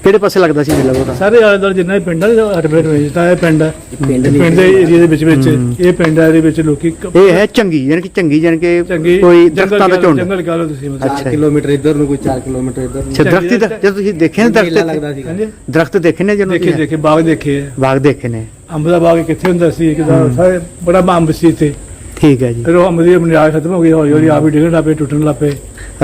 ਕਿਹੜੇ ਪਾਸੇ ਲੱਗਦਾ ਸੀ ਮੇਲਾ ਉਹਦਾ ਸਾਰੇ ਆਲੇ ਦੁਆਲੇ ਜਿੰਨਾ ਵੀ ਪਿੰਡ ਆ ਅੱਠ ਮਿੰਟ ਹੋਏ ਤਾਂ ਇਹ ਪਿੰਡ ਆ। ਪਿੰਡ ਦੇ ਏਰੀਆ ਦੇ ਵਿੱਚ ਵਿੱਚ ਇਹ ਪਿੰਡ ਆ ਇਹਦੇ ਵਿੱਚ ਲੋਕੀ ਕ- ਇਹ ਹੈ ਚੰਗੀ ਯਾਨੀ ਕਿ ਚੰਗੀ ਯਾਨੀ ਕਿ ਚੰਗੀ ਕੋਈ ਦਰਖਤਾਂ ਦਾ ਝੁੰਡ। ਜੰਗਲ ਕਹ ਲਓ ਤੁਸੀਂ ਮਤਲਬ। ਅੱਛਾ ਜੀ। ਕਿਲੋਮੀਟਰ ਇੱਧਰ ਨੂੰ ਕੋਈ 4 ਕਿਲੋਮੀਟਰ ਇੱਧਰ ਨੂੰ। ਅੱਛਾ ਦਰਖਤ ਹੀ ਤਾਂ- ਜਦੋਂ ਤੁਸੀਂ ਦੇਖੇ ਨੇ ਮੇਲਾ ਦਰਖਤ ਲੱਗਦਾ ਸੀਗਾ। ਹਾਂਜੀ। ਦਰਖਤ ਦੇਖੇ ਨੇ ਜਦੋਂ ਦੇਖੇ ਤੁਸੀਂ? ਦੇਖੇ ਬਾਗ ਦੇਖੇ ਆ। ਬਾਗ ਦੇਖੇ ਨੇ। ਅੰਬ ਦਾ ਬਾਗ ਕਿੱਥੇ ਹੁੰਦਾ ਸੀ ਕਿਦਾਂ ਸਾਰੇ ਬੜਾ ਅੰਬ ਸੀ ਇੱਥੇ। ਠੀਕ ਹੈ ਜੀ। ਫਿਰ ਉਹ ਅੰਬ ਦੀ ਬੁਨਿਆਦ ਖਤਮ ਹੋ ਗਈ ਹੌਲੀ ਹੌਲੀ ਆਪ ਹੀ ਡਿੱਗਣ ਲੱਪੇ ਟੁੱਟਣ ਲੱਪੇ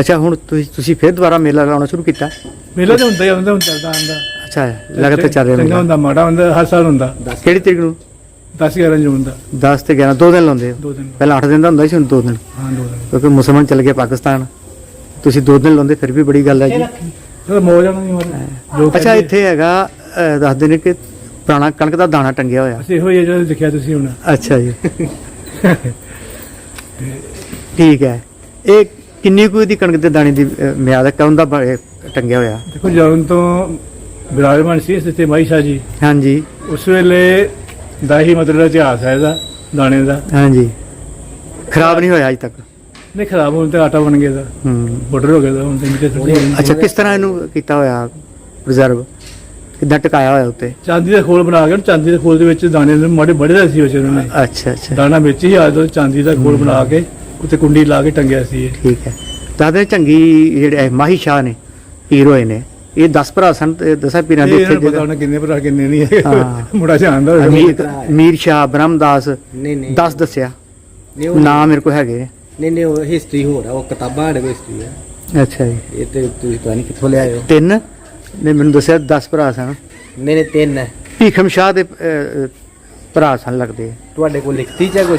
ਅੱਛਾ ਹੁਣ ਤੁਸੀਂ ਤੁਸੀਂ ਫਿਰ ਦੁਬਾਰਾ ਮੇਲਾ ਲਾਉਣਾ ਸ਼ੁਰੂ ਕੀਤਾ? ਮੇਲਾ ਤਾਂ ਹੁੰਦਾ ਹੀ ਹੁੰਦਾ ਹੁਣ ਚੱਲਦਾ ਆਂਦਾ ਅੱਛਾ ਲਗਾਤਾਰ ਚੱਲ ਰਿਹਾ ਚੰਗਾ ਮੇਲਾ। ਹੁੰਦਾ ਮਾੜਾ ਹੁੰਦਾ ਹਰ ਸਾਲ ਹੁੰਦਾ। ਕਿਹੜੀ ਤਰੀਕ ਨੂੰ? 10 11 ਜੂਨ ਦਾ। 10 ਤੇ 11 ਦੋ ਦਿਨ ਲਾਉਂਦੇ ਹੋ? ਦੋ ਦਿਨ। ਪਹਿਲਾਂ 8 ਦਿਨ ਦਾ ਹੁੰਦਾ ਸੀ ਹੁਣ 2 ਦਿਨ? ਹਾਂ ਦੋ ਦਿਨ। ਕਿਉਂਕਿ ਮੁਸਲਮਾਨ ਚਲੇ ਗਏ ਪਾਕਿਸਤਾਨ। ਤੁਸੀਂ 2 ਦਿਨ ਲਾਉਂਦੇ ਫਿਰ ਵੀ ਬੜੀ ਗੱਲ ਹੈ ਜੀ। ਚਲੋ ਮੌਜ ਆਉਣਾ ਨਹੀਂ ਮਾਰੇ ਜੋ ਅੱਛਾ ਇੱਥੇ ਹੈਗਾ ਅਹ, ਦੱਸਦੇ ਨੇ ਕਿ ਪੁਰਾਣਾ ਕਣਕ ਦਾ ਦਾਣਾ ਟੰਗਿਆ ਹੋਇਆ। ਅਸੀਂ ਇਹੋ ਹੀ ਹੈ ਜਿਹੜਾ ਦੇਖਿਆ ਤੁਸੀਂ ਹੁਣ। ਅੱਛਾ ਜੀ। ਠੀਕ ਹੈ। ਇਹ ਕਿੰਨੀ ਕੁ ਦੀ ਕਣਕ ਦੇ ਦਾਣੇ ਦੀ ਅਹ, ਮਿਆਦ ਹੈ? ਦਾ ਬ- ਇਹ ਟੰਗਿਆ ਹੋਇਆ। ਦੇਖੋ ਜਦੋਂ ਤੋਂ ਵਿਰਾਜਮਾਨ ਸੀ ਇਸ ਤੇ ਮਾਈ ਸ਼ਾਹ ਜੀ। ਹਾਂਜੀ। ਉਸ ਵੇਲੇ ਦਾ ਹੀ ਮਤਲਬ ਇਤਿਹਾਸ ਹੈ ਇਹਦਾ ਦਾਣੇ ਦਾ। ਹਾਂਜੀ। ਖਰਾਬ ਨਹੀਂ ਹੋਇਆ ਅਜੇ ਤੱਕ? ਨਹੀਂ ਖਰਾਬ ਹੋਣ ਤੇ ਆਟਾ ਬਣ ਗਿਆ ਦਾ ਹੂੰ। ਬੋਰਡਰ ਹੋ ਗਿਆ ਦਾ ਹੁਣ ਤੇ ਮਿੱਟੇ ਥੋੜੀ ਅੱਛਾ ਕਿਸ ਤਰ੍ਹਾਂ ਇਹਨੂੰ ਕੀਤਾ ਹੋਇਆ ਰਿਜ਼ਰਵ ਕਿੱਦਾਂ ਟਿਕਾਇਆ ਹੋਇਆ ਉੱਤੇ? ਚਾਂਦੀ ਦਾ ਖੋਲ ਬਣਾ ਕੇ ਚਾਂਦੀ ਦੇ ਖੋਲ ਦੇ ਵਿੱਚ ਦਾਣੇ ਦੇ ਮਾੜੇ ਬੜੇ ਦਾ ਸੀ ਵਿੱਚ ਉਹਨਾਂ। ਨੇ ਅੱਛਾ ਅੱਛਾ। ਦਾਣਾ ਵਿੱਚ ਹੀ ਆ ਦੋ ਚਾਂਦੀ ਦਾ ਖੋਲ ਬਣਾ ਕੇ ਉੱਤੇ ਕੁੰਡੀ ਲਾ ਕੇ ਟੰਗਿਆ ਸੀ ਇਹ। ਠੀਕ ਹੈ। ਦਾਦੇ ਚੰਗੀ ਜਿਹੜੇ ਮਾਹੀ ਸ਼ਾਹ ਨੇ ਪੀਰ ਹੋਏ ਨੇ। ਇਹ 10 ਭਰਾ ਸਨ ਤੇ ਦਸਾਂ ਪੀਰਾਂ ਦੇ ਇੱਥੇ ਨੂੰ ਪਤਾ ਉਹਨੇ ਕਿੰਨੇ ਭਰਾ ਕਿੰਨੇ ਨਹੀਂ। ਹੈ। ਹਾਂ। ਮੁੰਡਾ ਜਾਣਦਾ ਹੋਵੇਗਾ। ਮੀਰ ਮੀਰ ਸ਼ਾਹ ਬ੍ਰਹਮਦਾਸ ਨਹੀਂ ਨਹੀਂ। 10 ਦੱਸਿਆ। ਨਹੀਂ ਉਹ ਨਾਮ ਮੇਰੇ ਕੋਲ ਹੈਗੇ। ਨੇ। ਨਹੀਂ ਨਹੀਂ ਉਹ ਹਿਸਟਰੀ ਹੋ ਰਿਹਾ ਉਹ ਕਿਤਾਬਾਂ ਦੇ ਹਿਸਟਰੀ ਹੈ ਅੱਛਾ ਜੀ। ਇਹ ਤੇ ਤੁਸੀਂ ਪਤਾ ਨਹੀਂ ਕਿੱਥੋਂ ਲਿਆਏ ਹੋ। ਤਿੰਨ? ਨੇ ਮੈਨੂੰ ਦੱਸਿਆ 10 ਭਰਾ ਸਨ। ਨਹੀਂ ਨਹੀਂ ਤਿੰਨ ਹੈ। ਭੀਖਮ ਸ਼ਾਹ ਦੇ ਭਰਾ ਸਨ ਲੱਗਦੇ ਤੁਹਾਡੇ ਕੋਲ ਲਿਖਤੀ ਚ ਹੈ ਕੁਝ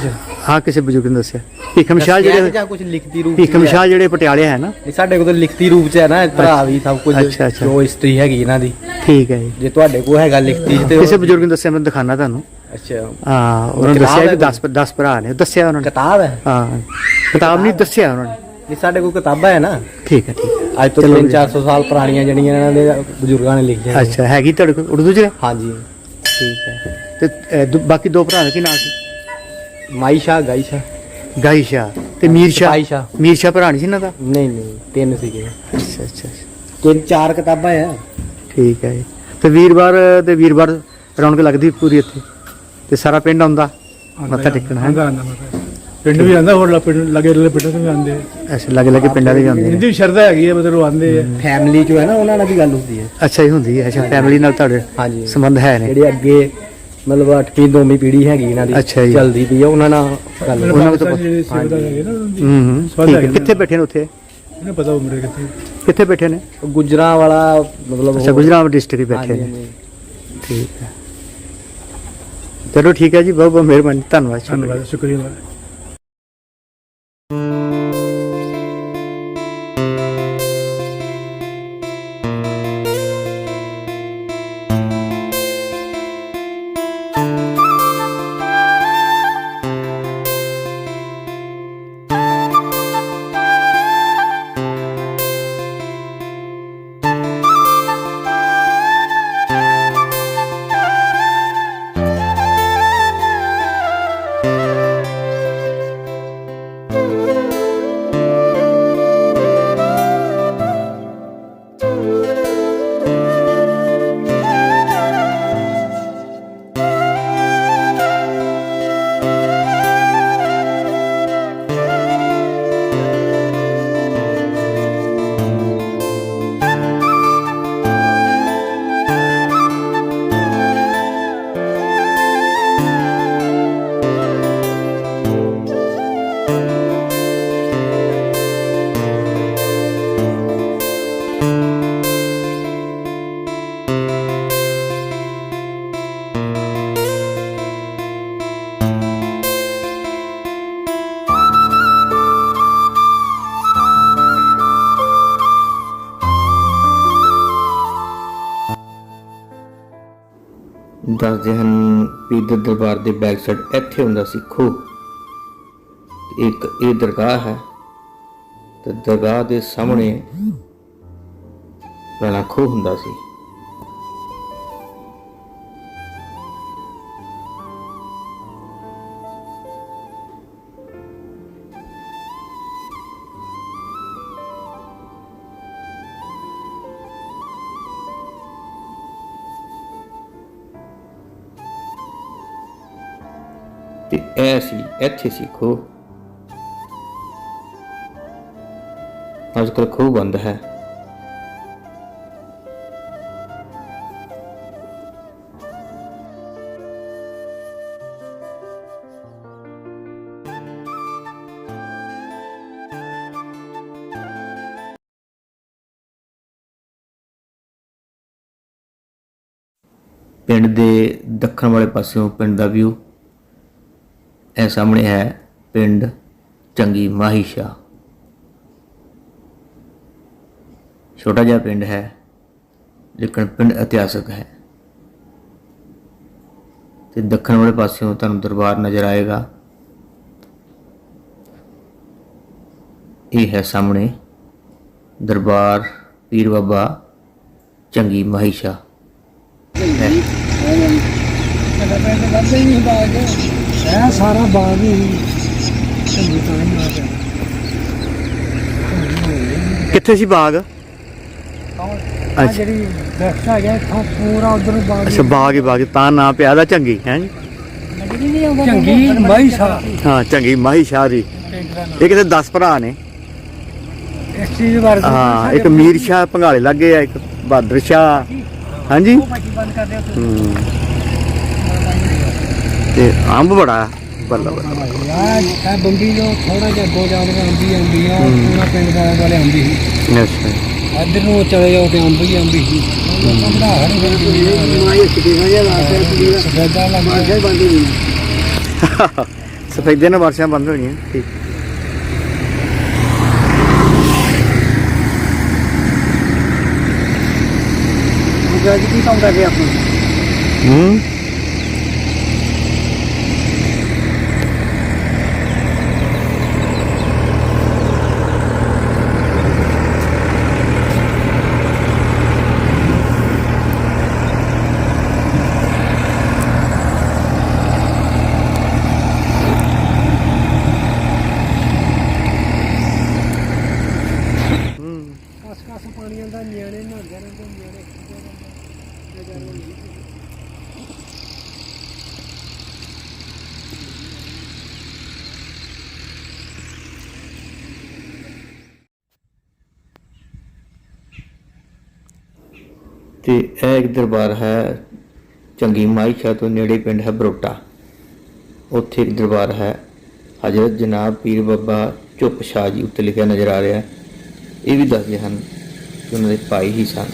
ਹਾਂ ਕਿਸੇ ਬਜ਼ੁਰਗ ਨੇ ਦੱਸਿਆ। ਭੀਖਮ ਸ਼ਾਹ ਜਿਹੜੇ ਜਾਂ ਕੁਝ ਲਿਖਤੀ ਰੂਪ ਚ ਭੀਖਮ ਹੈ? ਸ਼ਾਹ ਜਿਹੜੇ ਪਟਿਆਲੇ ਹੈ ਨਾ। ਨਹੀਂ ਸਾਡੇ ਕੋਲ ਤਾਂ ਲਿਖਤੀ ਰੂਪ ਚ ਹੈ ਨਾ ਭਰਾ ਵੀ ਸਭ ਕੁਝ ਅੱਛਾ, ਅੱਛਾ। ਜੋ ਹਿਸਟਰੀ ਹੈਗੀ ਇਹਨਾਂ ਦੀ। ਠੀਕ ਹੈ ਜੀ। ਜੇ ਤੁਹਾਡੇ ਕੋਲ ਹੈਗਾ ਲਿਖਤੀ ਚ ਤੇ ਕਿਸੇ ਉਹ- ਬਜ਼ੁਰਗ ਨੇ ਦੱਸਿਆ ਮੈਂ ਦਿਖਾਣਾ ਤੁਹਾਨੂੰ। ਅੱਛਾ। ਹਾਂ ਉਹਨਾਂ ਨੇ ਕਿਤਾਬ ਦੱਸਿਆ ਕਿ ਹੈ 10 10 ਭਰਾ ਨੇ ਦੱਸਿਆ ਉਹਨਾਂ ਨੇ। ਕਿਤਾਬ ਹੈ? ਹਾਂ ਕਿਤਾਬ ਨਹੀਂ ਦੱਸਿਆ ਉਹਨਾਂ ਨੇ। ਨਹੀਂ ਸਾਡੇ ਕੋਲ ਕਿਤਾਬਾਂ ਹੈ ਨਾ। ਠੀਕ ਹੈ ਠੀਕ ਹੈ। ਅੱਜ ਤੋਂ ਚਲੋ 3-400 ਸਾਲ ਪੁਰਾਣੀਆਂ ਜਿਹੜੀਆਂ ਇਹਨਾਂ ਦੇ ਬਜ਼ੁਰਗਾਂ ਨੇ ਲਿਖੀਆਂ ਨੇ। ਅੱਛਾ ਹੈਗੀ ਤੁਹਾਡੇ ਕੋਲ ਉਰਦੂ ਚ? ਹਾਂਜੀ। ਠੀਕ ਹੈ। ਤੇ ਅਹ, ਦੂ- ਬਾਕੀ ਦੋ ਭਰਾ ਦਾ ਕੀ ਨਾਮ ਸੀ? ਮਾਈ ਸ਼ਾਹ ਗਾਈ ਸ਼ਾਹ ਤੇ ਮੀਰ ਸ਼ਾਹ ਸ਼ਾਹ। ਮੀਰ ਸ਼ਾਹ ਭਰਾ ਨਹੀਂ ਸੀ ਇਹਨਾਂ ਦਾ? ਨਹੀਂ ਨਹੀਂ ਤਿੰਨ ਸੀਗੇ। ਅੱਛਾ ਅੱਛਾ ਅੱਛਾ। ਤਿੰਨ ਚਾਰ ਕਿਤਾਬਾਂ ਆ। ਠੀਕ ਹੈ ਜੀ। ਤੇ ਵੀਰਵਾਰ ਤੇ ਵੀਰਵਾਰ ਰੌਣਕ ਲੱਗਦੀ ਪੂਰੀ ਇੱਥੇ? ਤੇ ਸਾਰਾ ਪਿੰਡ ਆਉਂਦਾ? ਮੱਥਾ ਟੇਕਣ ਹੈ? ਪਿੰਡ ਵੀ ਆਉਂਦਾ ਹੋਰ ਲਾ- ਪਿੰਡ ਲੱਗੇ ਪਿੰਡਾਂ ਤੋਂ ਵੀ ਆਉਂਦੇ ਆ। ਅੱਛਾ ਲੱਗੇ ਲੱਗੇ ਪਿੰਡਾਂ ਦੇ ਵੀ ਆਉਂਦੇ ਨੇ ਇਹਦੀ ਵੀ ਸ਼ਰਧਾ ਹੈਗੀ ਹੈ ਮਤਲਬ ਆਉਂਦੇ ਆ। ਫੈਮਿਲੀ ਚ ਹੈ ਨਾ ਉਹਨਾਂ ਨਾਲ ਵੀ ਗੱਲ ਹੁੰਦੀ ਹੈ। ਅੱਛਾ ਇਹ ਹੁੰਦੀ ਹੈ। ਅੱਛਾ ਫੈਮਿਲੀ ਨਾਲ ਤੁਹਾਡੇ ਹਾਂਜੀ। ਸੰਬੰਧ ਹੈ ਨੇ ਜਿਹੜੇ ਅੱਗੇ ਮਤਲਬ 8ਵੀਂ 9ਵੀਂ ਪੀੜ੍ਹੀ ਹੈਗੀ ਇਹਨਾਂ ਦੀ ਅੱਛਾ ਜੀ। ਚੱਲਦੀ ਪਈ ਆ ਉਹਨਾਂ ਨਾਲ ਗੱਲ ਉਹਨਾਂ ਨੂੰ ਤਾਂ ਪਾਕਿਸਤਾਨ ਜਿਹੜੇ ਹੈਗੇ ਨਾ ਉਹਨਾਂ ਦੀ ਹੂੰ। ਹੂੰ ਸੰਬੰਧ ਠੀਕ ਹੈ। ਹੈਗੇ ਨੇ। ਕਿੱਥੇ ਬੈਠੇ ਨੇ ਉੱਥੇ? ਇਹਨੂੰ ਪਤਾ ਉਹ ਮੇਰੇ ਕਿੱਥੇ। ਕਿੱਥੇ ਬੈਠੇ ਨੇ? ਗੁਜਰਾਂ ਵਾਲਾ ਮਤਲਬ ਅੱਛਾ ਗੁਜਰਾਤ ਡਿਸਟ੍ਰਿਕਟ ਬੈਠੇ ਨੇ। ਹਾਂਜੀ। ਠੀਕ ਹੈ। ਚਲੋ ਠੀਕ ਹੈ ਜੀ ਬਹੁਤ ਬਹੁਤ ਮਿਹਰਬਾਨੀ। ਧੰਨਵਾਦ ਸ਼ੁਕਰੀਆ। ਧੰਨਵਾਦ ਸ਼ੁਕਰੀਆ। ਦੱਸਦੇ ਹਨ ਪੀਰ ਦੇ ਦਰਬਾਰ ਦੇ ਬੈਕ ਸਾਈਡ ਇੱਥੇ ਹੁੰਦਾ ਸੀ ਖੂਹ। ਇੱਕ ਇਹ ਦਰਗਾਹ ਹੈ। ਤੇ ਦਰਗਾਹ ਦੇ ਸਾਹਮਣੇ ਪੁਰਾਣਾ ਖੂਹ ਹੁੰਦਾ ਸੀ। ਇੱਥੇ ਸੀ ਖੂਹ ਅੱਜ ਕੱਲ੍ਹ ਖੂਹ ਬੰਦ ਹੈ। ਪਿੰਡ ਦੇ ਦੱਖਣ ਵਾਲੇ ਪਾਸਿਓਂ ਪਿੰਡ ਦਾ ਵਿਊ। ਇਹ ਸਾਹਮਣੇ ਹੈ ਪਿੰਡ ਚੰਗੀ ਮਾਹੀਸ਼ਾ ਛੋਟਾ ਜਿਹਾ ਪਿੰਡ ਹੈ, ਲੇਕਿਨ ਪਿੰਡ ਇਤਿਹਾਸਕ ਹੈ। ਤੇ ਦੱਖਣ ਵਾਲੇ ਪਾਸਿਓਂ ਤੁਹਾਨੂੰ ਦਰਬਾਰ ਨਜ਼ਰ ਆਏਗਾ। ਇਹ ਹੈ ਸਾਹਮਣੇ ਦਰਬਾਰ ਪੀਰ ਬਾਬਾ ਚੰਗੀ ਮਹੀਸ਼ਾ ਹੈ ਸਾਡਾ ਪਿੰਡ ਵੱਧਦਾ ਹੀ ਨਹੀਂ ਬਾਗ ਇਹ ਸਾਰਾ ਬਾਗ ਹੀ ਚੰਗੀ ਤਰ੍ਹਾਂ ਹੀ ਆ ਗਿਆ ਕਿੱਥੇ ਸੀ ਬਾਗ? ਆ ਅੱਛਾ। ਜਿਹੜੀ ਦਰਖਤ ਆ ਗਿਆ ਇੱਥੋਂ ਪੂਰਾ ਉਧਰ ਬਾਗ ਅੱਛਾ ਬਾਗ ਹੀ ਬਾਗ ਤਾਂ ਨਾਂ ਪਿਆ ਦਾ ਚੰਗੀ ਹੈ ਜੀ? ਚੰਗੀ ਮਾਈ ਸਾ ਹਾਂ ਚੰਗੀ ਮਾਹੀ ਸ਼ਾਹ ਦੀ। ਇਹ ਕਿਤੇ 10 ਭਰਾ ਨੇ। ਇਸ ਚੀਜ਼ ਬਾਰੇ ਹਾਂ ਇੱਕ ਮੀਰ ਸ਼ਾਹ ਭੰਗਾਲੇ ਲੱਗੇ ਆ ਇੱਕ ਬਹਾਦਰ ਸ਼ਾਹ। ਹਾਂਜੀ। ਹੂੰ। ਤੇ ਅੰਬ ਬੜਾ ਬੱਲਾ ਬੱਲਾ। ਯਾਰ ਇਹ ਬੰਬੀ ਜੋ ਥੋੜਾ ਜਿਹਾ ਦੋ ਜਾਨਵਰ ਆਂਦੀ ਆਂਦੀ ਆ ਪੂਰਾ ਪਿੰਡ ਦਾ ਵਾਲੇ ਆਂਦੀ ਸੀ। ਅੱਛਾ। ਇੱਧਰ ਨੂੰ ਚਲੇ ਜਾਓ ਤੇ ਅੰਬ ਹੀ। ਆਂਦੀ ਸੀ ਹਰੀ ਲਾਤੇ ਸਦੀਵਾ ਸਫੈਦਾ ਨਾਲ ਵਰਸ਼ਾਂ ਬੰਦ ਹੋ ਗਈਆਂ ਠੀਕ ਅੱਜ ਕੀ ਕਰ ਰਹੇ ਆਪਾਂ ਹੂੰ ਕਸ ਕਸ ਪਾਣੀ ਆਂਦਾ ਨਿਆਣੇ ਨਹਾਉਂਦੇ ਰਹਿੰਦੇ ਨਿਆਣੇ ਖੇਡਦੇ ਰਹਿੰਦੇ ਤੇ ਇਹ ਇੱਕ ਦਰਬਾਰ ਹੈ ਚੰਗੀ ਮਾਈ ਮਾਈਸ਼ਾ ਤੋਂ ਨੇੜੇ ਪਿੰਡ ਹੈ ਬਰੋਟਾ। ਉੱਥੇ ਇੱਕ ਦਰਬਾਰ ਹੈ। ਹਜ਼ਰਤ ਜਨਾਬ ਪੀਰ ਬਾਬਾ ਚੁੱਪ ਸ਼ਾਹ ਜੀ ਉੱਤੇ ਲਿਖਿਆ ਨਜ਼ਰ ਆ ਰਿਹਾ ਹੈ। ਇਹ ਵੀ ਦੱਸਦੇ ਹਨ ਕਿ ਉਹਨਾਂ ਦੇ ਭਾਈ ਹੀ ਸਨ।